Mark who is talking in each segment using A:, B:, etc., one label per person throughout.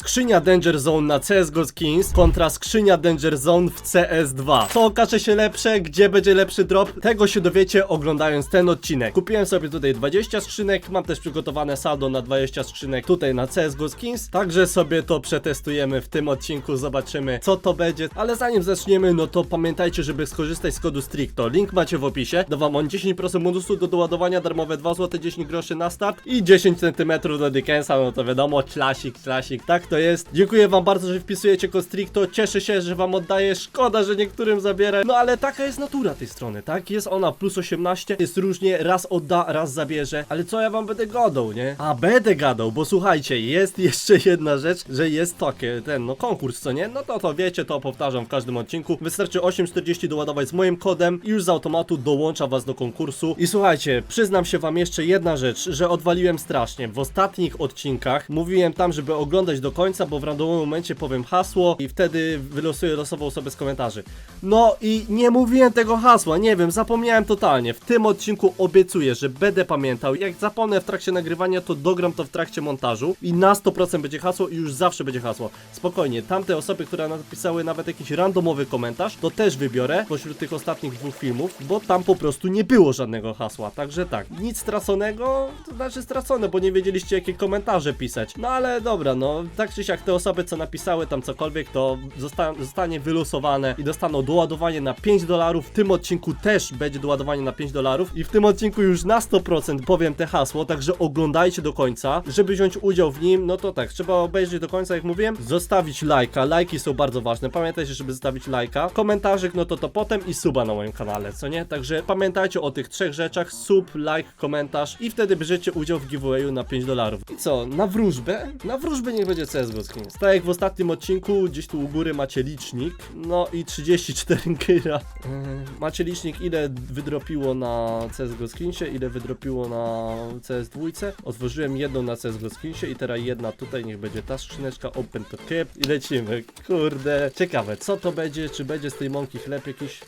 A: skrzynia Danger Zone na CSGO Skins kontra skrzynia Danger Zone w CS2. Co okaże się lepsze, gdzie będzie lepszy drop, tego się dowiecie oglądając ten odcinek. Kupiłem sobie tutaj 20 skrzynek, mam też przygotowane saldo na 20 skrzynek tutaj na CSGO Skins, także sobie to przetestujemy w tym odcinku, zobaczymy co to będzie, ale zanim zaczniemy, no to pamiętajcie, żeby skorzystać z kodu STRICTO, link macie w opisie, da wam on 10% bonusu do doładowania, darmowe 2 zł 10 groszy na start i 10 cm do Dickensa, no to wiadomo, klasik, klasik, tak to jest. Dziękuję wam bardzo, że wpisujecie kod STRICTO, cieszę się, że wam oddaję, szkoda, że niektórym zabierę, no ale taka jest natura tej strony, tak? Jest ona plus 18, jest różnie, raz odda, raz zabierze, ale co ja wam będę gadał, nie? A będę gadał, bo słuchajcie, jest jeszcze jedna rzecz, że jest takie, ten, no konkurs, co nie? No to to wiecie, to powtarzam w każdym odcinku. Wystarczy 8,40 doładować z moim kodem i już z automatu dołącza was do konkursu. I słuchajcie, przyznam się wam jeszcze jedna rzecz, że odwaliłem strasznie. W ostatnich odcinkach mówiłem tam, żeby oglądać do końca, bo w randomowym momencie powiem hasło i wtedy wylosuję losową osobę z komentarzy. No i nie mówiłem tego hasła, nie wiem, zapomniałem totalnie. W tym odcinku obiecuję, że będę pamiętał. Jak zapomnę w trakcie nagrywania, to dogram to w trakcie montażu i na 100% będzie hasło i już zawsze będzie hasło. Spokojnie, tamte osoby, które napisały nawet jakiś randomowy komentarz, to też wybiorę pośród tych ostatnich dwóch filmów, bo tam po prostu nie było żadnego hasła. Także tak, nic straconego, to znaczy stracone, bo nie wiedzieliście jakie komentarze pisać. No ale dobra, no tak czy siak te osoby, co napisały tam cokolwiek, to zosta zostanie wylosowane i dostaną doładowanie na 5 dolarów. W tym odcinku też będzie doładowanie na 5 dolarów i w tym odcinku już na 100% powiem te hasło, także oglądajcie do końca. Żeby wziąć udział w nim, no to tak, trzeba obejrzeć do końca, jak mówiłem, zostawić lajka. Lajki są bardzo ważne. Pamiętajcie, żeby zostawić lajka. Komentarzyk, no to to potem i suba na moim kanale, co nie? Także pamiętajcie o tych trzech rzeczach: sub, like, komentarz i wtedy bierzecie udział w giveawayu na 5 dolarów. I co, na wróżbę? Na wróżbę niech będzie CSGO Skins. Tak jak w ostatnim odcinku, gdzieś tu u góry macie licznik, no i 34 gira. Yy, macie licznik, ile wydropiło na CSGO Skinsie, ile wydropiło na CS2. Otworzyłem jedną na CSGO Skinsie i teraz jedna tutaj, niech będzie ta skrzyneczka, open to keep i lecimy. Kurde, ciekawe, co to będzie, czy będzie z tej mąki chleb jakiś...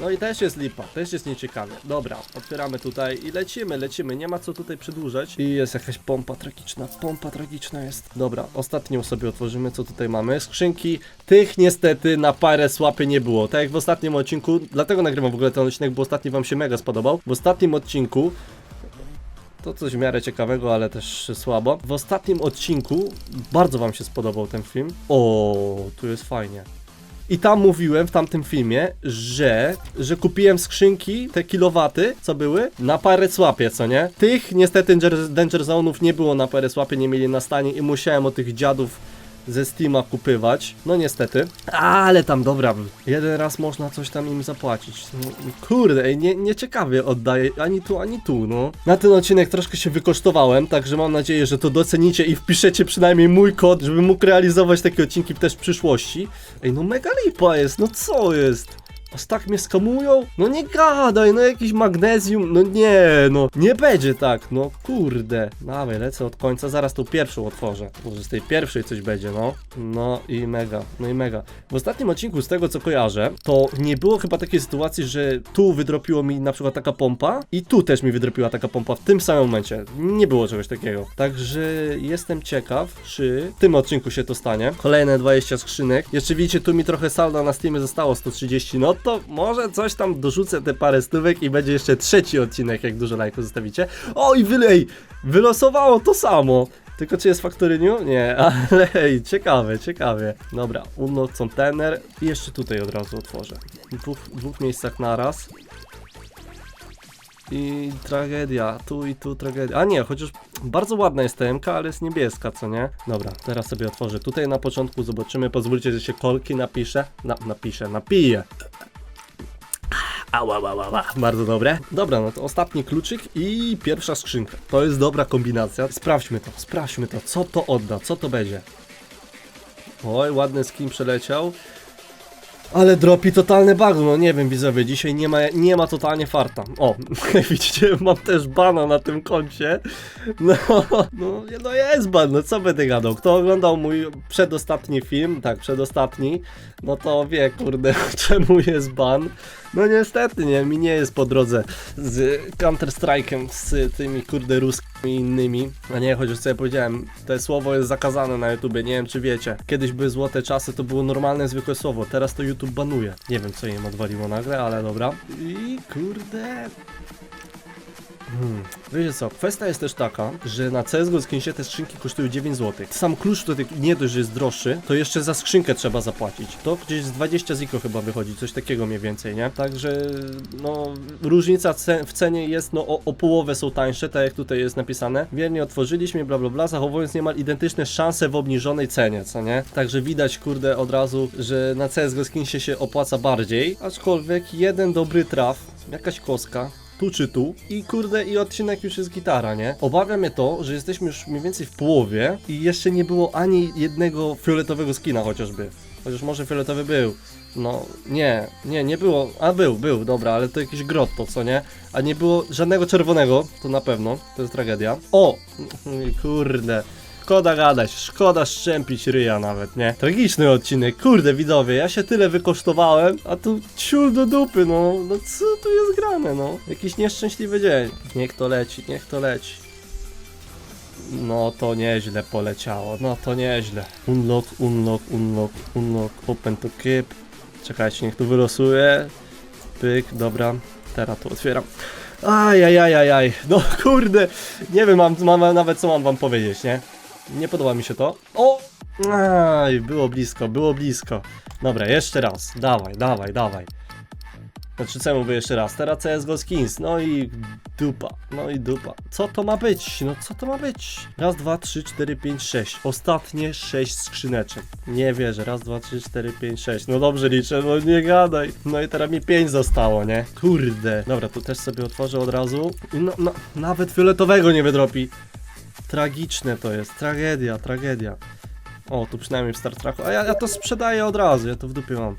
A: No i też jest lipa, też jest nieciekawe. Dobra, otwieramy tutaj i lecimy, lecimy, nie ma co tutaj przedłużać. I jest jakaś pompa tragiczna, pompa tragiczna jest. Dobra, ostatnią sobie otworzymy, co tutaj mamy. Skrzynki, tych niestety na parę słapy nie było. Tak jak w ostatnim odcinku, dlatego nagrywam w ogóle ten odcinek, bo ostatni wam się mega spodobał. W ostatnim odcinku to coś w miarę ciekawego, ale też słabo. W ostatnim odcinku bardzo wam się spodobał ten film. O, tu jest fajnie. I tam mówiłem w tamtym filmie, że, że kupiłem skrzynki, te kilowaty, co były, na parę słapie, co nie? Tych niestety Danger, Danger Zone'ów nie było na parę słapie, nie mieli na stanie i musiałem od tych dziadów ze Steama kupywać. No niestety. Ale tam dobra, jeden raz można coś tam im zapłacić. No, kurde, ej, nie, nieciekawie oddaję ani tu, ani tu, no. Na ten odcinek troszkę się wykosztowałem, także mam nadzieję, że to docenicie i wpiszecie przynajmniej mój kod, żebym mógł realizować takie odcinki też w przyszłości. Ej, no mega lipa jest, no co jest? Aż tak mnie skamują? No nie gadaj, no jakiś magnezjum, no nie, no nie będzie tak, no kurde. Dawaj, lecę od końca, zaraz tą pierwszą otworzę. Może z tej pierwszej coś będzie, no. No i mega, no i mega. W ostatnim odcinku, z tego co kojarzę, to nie było chyba takiej sytuacji, że tu wydropiło mi na przykład taka pompa i tu też mi wydropiła taka pompa w tym samym momencie. Nie było czegoś takiego. Także jestem ciekaw, czy w tym odcinku się to stanie. Kolejne 20 skrzynek. Jeszcze widzicie, tu mi trochę salda na Steamie zostało 130, no to może coś tam dorzucę te parę stówek i będzie jeszcze trzeci odcinek, jak dużo lajków zostawicie. O i wylej! Wylosowało to samo! Tylko czy jest faktoryniu? Nie, ale hej, ciekawe, ciekawe. Dobra, uno container i jeszcze tutaj od razu otworzę. W dwóch, dwóch miejscach naraz. I tragedia, tu i tu tragedia. A nie, chociaż bardzo ładna jest TMK, ale jest niebieska, co nie? Dobra, teraz sobie otworzę. Tutaj na początku zobaczymy, pozwólcie, że się kolki napiszę. Na, napiszę, napiję. Ała, ała, ała. Bardzo dobre. Dobra, no to ostatni kluczyk i pierwsza skrzynka. To jest dobra kombinacja. Sprawdźmy to, sprawdźmy to. Co to odda, co to będzie? Oj, ładny skin przeleciał. Ale dropi totalny bug, no nie wiem widzowie, dzisiaj nie ma, nie ma totalnie farta. O, widzicie, mam też bana na tym koncie. No, no, no jest ban, no co będę gadał. Kto oglądał mój przedostatni film, tak, przedostatni, no to wie, kurde, czemu jest ban. No niestety, nie, mi nie jest po drodze z Counter Strike'em, z tymi kurde ruskimi innymi. A nie, chociaż sobie powiedziałem, to słowo jest zakazane na YouTubie, nie wiem czy wiecie. Kiedyś były złote czasy, to było normalne, zwykłe słowo, teraz to YouTube banuje. Nie wiem co im odwaliło nagle, ale dobra. I kurde... Hmm. Wiecie co, kwestia jest też taka, że na CSGO skinsie te skrzynki kosztują 9 zł. Sam klucz do tych nie dość, że jest droższy, to jeszcze za skrzynkę trzeba zapłacić. To gdzieś z 20 ziko chyba wychodzi, coś takiego mniej więcej, nie? Także, no, różnica ce w cenie jest, no, o, o połowę są tańsze, tak jak tutaj jest napisane. Wiernie otworzyliśmy, bla bla bla, zachowując niemal identyczne szanse w obniżonej cenie, co nie? Także widać, kurde, od razu, że na CSGO skinsie się opłaca bardziej, aczkolwiek jeden dobry traf, jakaś koska, tu czy tu i kurde i odcinek już jest gitara, nie? Obawia mnie to, że jesteśmy już mniej więcej w połowie i jeszcze nie było ani jednego fioletowego skina chociażby. Chociaż może fioletowy był. No, nie, nie, nie było. A był, był, dobra, ale to jakiś grotto, co nie? A nie było żadnego czerwonego, to na pewno, to jest tragedia. O! Kurde. Szkoda gadać, szkoda szczępić ryja nawet, nie? Tragiczny odcinek, kurde widzowie, ja się tyle wykosztowałem, a tu ciul do dupy, no, no co tu jest grane, no? Jakiś nieszczęśliwy dzień. Niech to leci, niech to leci. No to nieźle poleciało, no to nieźle. Unlock, unlock, unlock, unlock, open to keep. Czekajcie, niech tu wylosuje. Pyk, dobra, teraz to otwieram. Ajajajajaj, no kurde, nie wiem mam, mam nawet co mam wam powiedzieć, nie? Nie podoba mi się to. O! Aj, było blisko, było blisko. Dobra, jeszcze raz. Dawaj, dawaj, dawaj. Znaczy, co mówię jeszcze raz? Teraz CSGO Skins, no i dupa, no i dupa. Co to ma być? No co to ma być? Raz, dwa, trzy, cztery, pięć, sześć. Ostatnie sześć skrzyneczek. Nie wierzę. Raz, dwa, trzy, cztery, pięć, sześć. No dobrze liczę, no nie gadaj. No i teraz mi pięć zostało, nie? Kurde. Dobra, tu też sobie otworzę od razu. No, no, nawet fioletowego nie wydropi. Tragiczne to jest, tragedia, tragedia. O, tu przynajmniej w Star Treku. A ja, ja to sprzedaję od razu, ja to w dupie mam.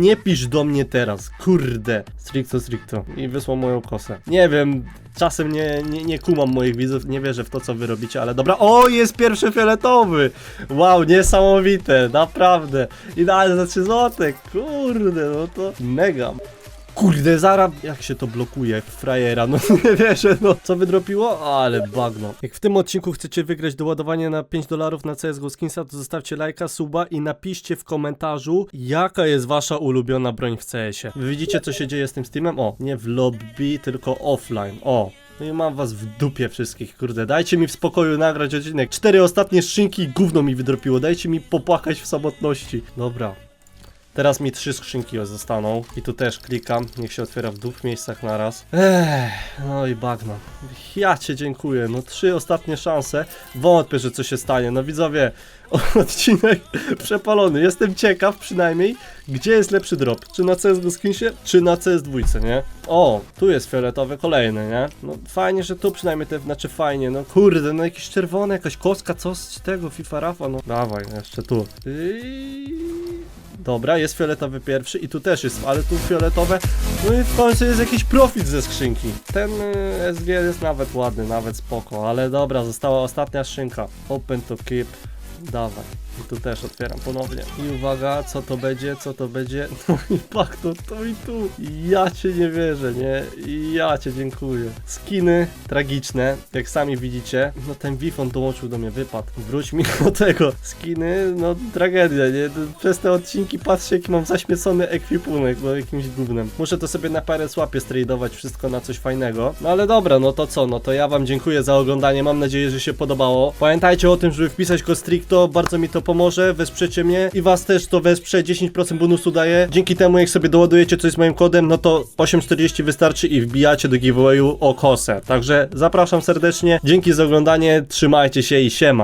A: Nie pisz do mnie teraz, kurde. Stricto, stricto. I wysłał moją kosę. Nie wiem, czasem nie, nie, nie kumam moich widzów, nie wierzę w to, co wy robicie, ale dobra. O, jest pierwszy fioletowy! Wow, niesamowite, naprawdę. Idealnie za 3 zł, kurde, no to mega. Kurde, zara, jak się to blokuje, frajera, no nie wierzę, no. Co wydropiło? Ale bagno. Jak w tym odcinku chcecie wygrać doładowanie na 5 dolarów na CSGO Skinsa, to zostawcie lajka, suba i napiszcie w komentarzu, jaka jest wasza ulubiona broń w CS-ie. Wy widzicie, co się dzieje z tym Steamem? O, nie w lobby, tylko offline. O, no i mam was w dupie wszystkich, kurde. Dajcie mi w spokoju nagrać odcinek. Cztery ostatnie szynki gówno mi wydropiło. Dajcie mi popłakać w samotności. Dobra. Teraz mi trzy skrzynki zostaną i tu też klikam, niech się otwiera w dwóch miejscach naraz. Ech, no i bagno. Ja cię dziękuję, no trzy ostatnie szanse. Wątpię, że co się stanie. No widzowie, odcinek przepalony. Jestem ciekaw przynajmniej, gdzie jest lepszy drop. Czy na CSGO Skinsie, czy na CS2, nie? O, tu jest fioletowy kolejny, nie? No fajnie, że tu przynajmniej te, znaczy fajnie, no kurde, no jakieś czerwone, jakaś kostka, co z tego FIFA Rafa, no. Dawaj, jeszcze tu. I... Dobra, jest fioletowy pierwszy i tu też jest, ale tu fioletowe. No i w końcu jest jakiś profit ze skrzynki. Ten y, SG jest nawet ładny, nawet spoko, ale dobra, została ostatnia skrzynka. Open to keep. Dawaj. I tu też otwieram ponownie. I uwaga, co to będzie, co to będzie. No i pak, to, to i tu. Ja cię nie wierzę, nie? Ja cię dziękuję. Skiny tragiczne, jak sami widzicie. No ten Wifon dołączył do mnie, wypadł. Wróć mi do tego. Skiny, no tragedia, nie? Przez te odcinki patrzcie, jaki mam zaśmiecony ekwipunek, bo jakimś gównem. Muszę to sobie na parę słapie stradować wszystko na coś fajnego. No ale dobra, no to co? No to ja wam dziękuję za oglądanie. Mam nadzieję, że się podobało. Pamiętajcie o tym, żeby wpisać go stricto. Bardzo mi to pomoże. Wesprzecie mnie i was też to wesprze. 10% bonusu daje. Dzięki temu, jak sobie doładujecie coś z moim kodem, no to 8,40 wystarczy i wbijacie do giveawayu o kosę. Także zapraszam serdecznie. Dzięki za oglądanie. Trzymajcie się i siema.